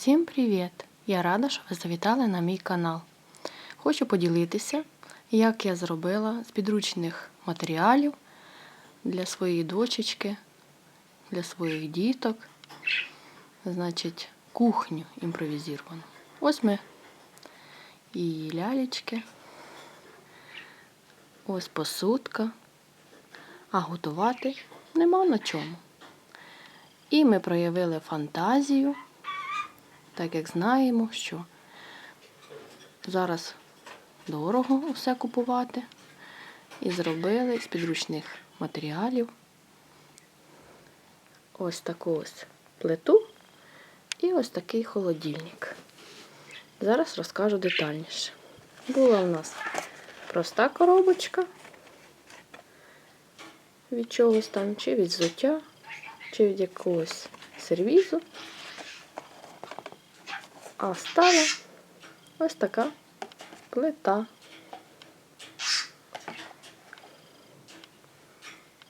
Всім привіт! Я рада, що ви завітали на мій канал. Хочу поділитися, як я зробила з підручних матеріалів для своєї дочечки, для своїх діток. Значить, кухню імпровізовану. Ось ми і лялечки. Ось посудка. А готувати нема на чому. І ми проявили фантазію, так як знаємо, що зараз дорого все купувати. І зробили з підручних матеріалів ось таку ось плиту і ось такий холодильник. Зараз розкажу детальніше. Була у нас проста коробочка від чогось там, чи від взуття, чи від якогось сервізу. А стала ось така плита.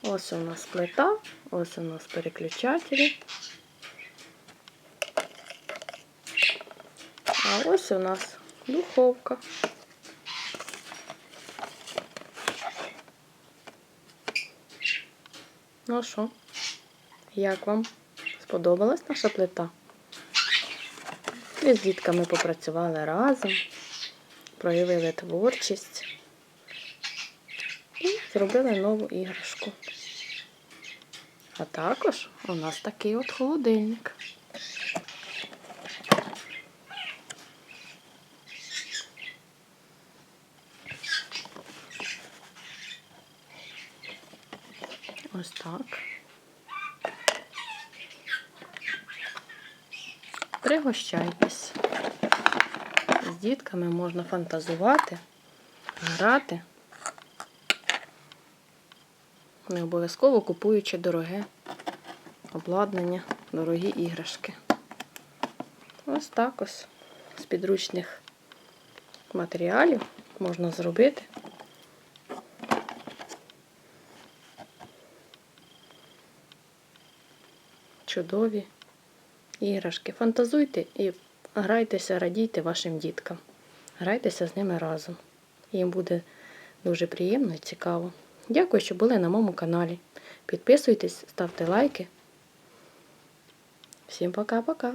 Ось у нас плита, ось у нас переключателі. А ось у нас духовка. Ну що, як вам сподобалась наша плита? Ми з дітками попрацювали разом, проявили творчість і зробили нову іграшку. А також у нас такий от холодильник. Ось так. Пригощайтесь. З дітками можна фантазувати, грати. Не обов'язково купуючи дороге обладнання, дорогі іграшки. Ось так ось з підручних матеріалів можна зробити. Чудові іграшки. Фантазуйте і грайтеся, радійте вашим діткам. Грайтеся з ними разом. Їм буде дуже приємно і цікаво. Дякую, що були на моєму каналі. Підписуйтесь, ставте лайки. Всім пока-пока!